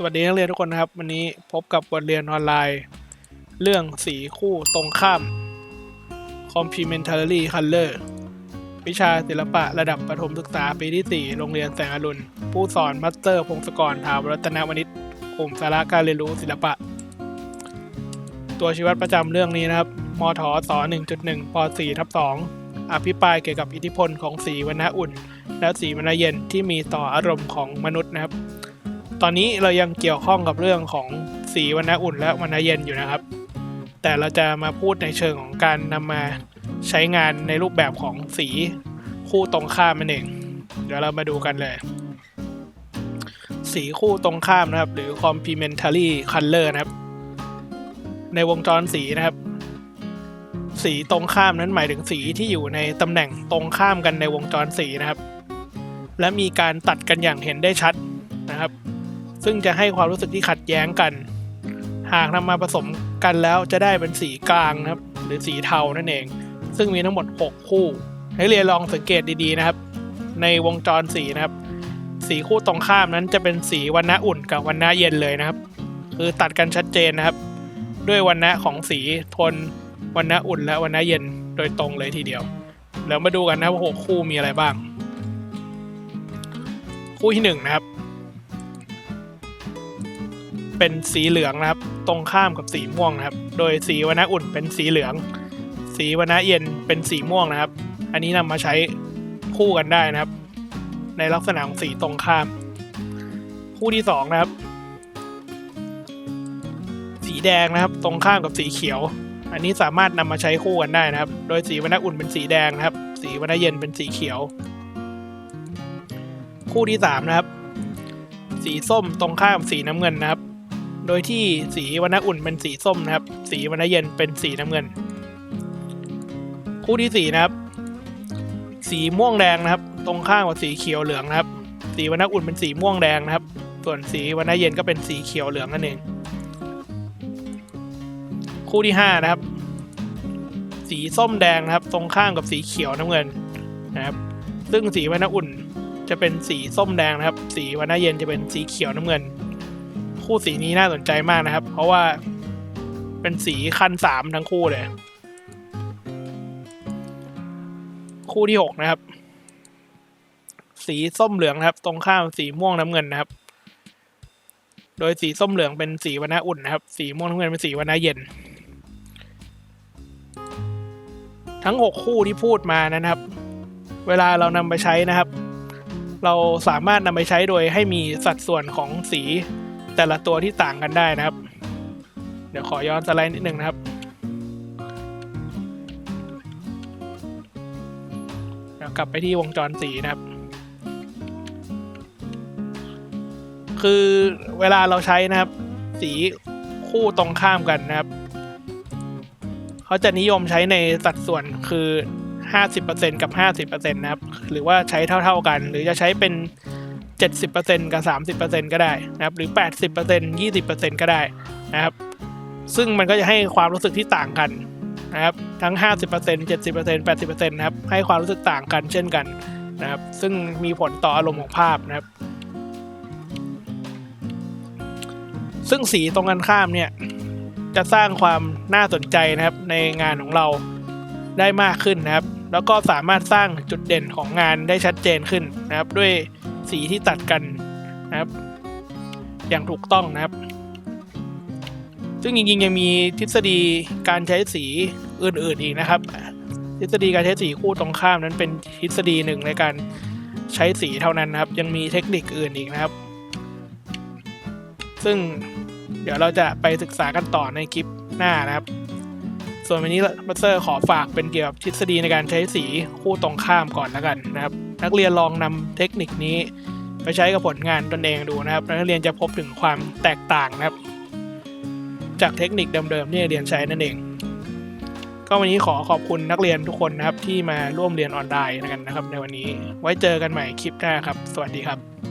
สวัสดีนักเรียนทุกคนนะครับ วันนี้พบกับบทเรียนออนไลน์ เรื่องสีคู่ตรงข้าม complementary color วิชาศิลปะระดับประถมศึกษาปีที่ 4 โรงเรียนแสงอรุณ ผู้สอนมัสเตอร์พงศกรถาวรัตนวณิชกลุ่มสาระการเรียนรู้ศิลปะ ตัวชีวัดประจำเรื่องนี้นะครับมทศ1.1ป .4 ทับ2อภิปรายเกี่ยวกับอิทธิพลของสีวรรณะอุ่น และสีวรรณะเย็นที่มีต่ออารมณ์ของมนุษย์นะครับ ตอนนี้เรายังเกี่ยวข้องกับเรื่องของสีวรรณะอุ่นและวรรณะเย็นอยู่นะครับ แต่เราจะมาพูดในเชิงของการนำมาใช้งานในรูปแบบของสีคู่ตรงข้ามนั่นเอง เดี๋ยวเรามาดูกันเลย สีคู่ตรงข้ามนะครับ หรือ complementary color นะครับ ในวงจรสีนะครับ สีตรงข้ามนั้นหมายถึงสีที่อยู่ในตำแหน่งตรงข้ามกันในวงจรสีนะครับ และมีการตัดกันอย่างเห็นได้ชัด ซึ่งจะให้ความรู้สึกที่ขัดแย้งกัน หากนำมาผสมกันแล้วจะได้เป็นสีกลางนะครับ หรือสีเทานั่นเอง ซึ่งมีทั้งหมด 6 คู่ ให้เรียนลองสังเกตดีๆนะครับ ในวงจรสีนะครับ สีคู่ตรงข้ามนั้นจะเป็นสีวรรณะอุ่นกับวรรณะเย็นเลยนะครับ คือตัดกันชัดเจนนะครับ ด้วยวรรณะของสีทนวรรณะอุ่นและวรรณะเย็นโดยตรงเลยทีเดียว แล้วมาดูกันนะว่าหกคู่มีอะไรบ้าง คู่ที่หนึ่งนะครับ เป็นสีเหลืองนะครับ ตรงข้ามกับสีม่วงนะครับ โดยสีวรรณะอุ่นเป็นสีเหลือง สีวรรณะเย็นเป็นสีม่วงนะครับ อันนี้นำมาใช้คู่กันได้นะครับ ในลักษณะของสีตรงข้าม คู่ที่สองนะครับ สีแดงนะครับ ตรงข้ามกับสีเขียว อันนี้สามารถนำมาใช้คู่กันได้นะครับ โดยสีวรรณะอุ่นเป็นสีแดงนะครับ สีวรรณะเย็นเป็นสีเขียว คู่ที่สามนะครับสีส้มตรงข้ามสีน้ำเงินนะครับ โดยที่สีวรรณะอุ่นเป็นสีส้มนะครับ สีวรรณะเย็นเป็นสีน้ำเงิน คู่ที่สี่นะครับ สีม่วงแดงนะครับ ตรงข้ามกับสีเขียวเหลืองนะครับ สีวรรณะอุ่นเป็นสีม่วงแดงนะครับ ส่วนสีวรรณะเย็นก็เป็นสีเขียวเหลืองนั่นเองคู่ที่ห้านะครับ สีส้มแดงนะครับ ตรงข้ามกับสีเขียวน้ำเงินนะครับ ซึ่งสีวรรณะอุ่นจะเป็นสีส้มแดงนะครับ สีวรรณะเย็นจะเป็นสีเขียวน้ำเงิน คู่สีนี้น่าสนใจมากนะครับ เพราะว่าเป็นสีคันสามทั้งคู่เลย คู่ที่หกนะครับ สีส้มเหลืองนะครับ ตรงข้ามสีม่วงน้ำเงินนะครับ โดยสีส้มเหลืองเป็นสีวรรณะอุ่นนะครับ สีม่วงน้ำเงินเป็นสีวรรณะเย็น ทั้งหกคู่ที่พูดมานะครับ เวลาเรานำไปใช้นะครับเราสามารถนำไปใช้โดยให้มีสัดส่วนของสี แต่ละตัวที่ต่างกันได้นะครับ เดี๋ยวขอย้อนสไลด์นิดนึงนะครับ เดี๋ยวกลับไปที่วงจรสีนะครับ คือเวลาเราใช้นะครับ สีคู่ตรงข้ามกันนะครับเขาจะนิยมใช้ในสัดส่วนคือ 50%กับ 50%นะครับ หรือว่าใช้เท่า ๆกัน หรือจะใช้เป็น 70%กับ 30%ก็ได้นะครับหรือ 80% 20%ก็ได้นะครับ ซึ่งมันก็จะให้ความรู้สึกที่ต่างกันนะครับทั้ง 50% 70% 80%นะครับให้ความรู้สึกต่างกันเช่นกันนะครับ ซึ่งมีผลต่ออารมณ์ของภาพนะครับ ซึ่งสีตรงกันข้ามเนี่ยจะสร้างความน่าสนใจนะครับในงานของเราได้มากขึ้นนะครับ แล้วก็สามารถสร้างจุดเด่นของงานได้ชัดเจนขึ้นนะครับ ด้วย สีที่ตัดกันนะครับ อย่างถูกต้องนะครับ ซึ่งจริงๆยังมีทฤษฎีการใช้สีอื่นๆอีกนะครับ ทฤษฎีการใช้สีคู่ตรงข้ามนั้นเป็นทฤษฎีหนึ่งในการใช้สีเท่านั้นนะครับ ยังมีเทคนิคอื่นอีกนะครับ ซึ่งเดี๋ยวเราจะไปศึกษากันต่อในคลิปหน้านะครับ ส่วนวันนี้บัสเซอร์ขอฝากเป็นเกี่ยวกับทฤษฎีในการใช้สีคู่ตรงข้ามก่อนแล้วกันนะครับ นักเรียนลองนำเทคนิคนี้ ไปใช้กับผลงานตนเองดูนะครับ นักเรียนจะพบถึงความแตกต่างนะครับ จากเทคนิคเดิมๆที่เรียนใช้นั่นเอง ก็วันนี้ขอขอบคุณนักเรียนทุกคนนะครับที่มาร่วมเรียนออนไลน์กันนะครับ ในวันนี้ไว้เจอกันใหม่คลิปหน้าครับ สวัสดีครับ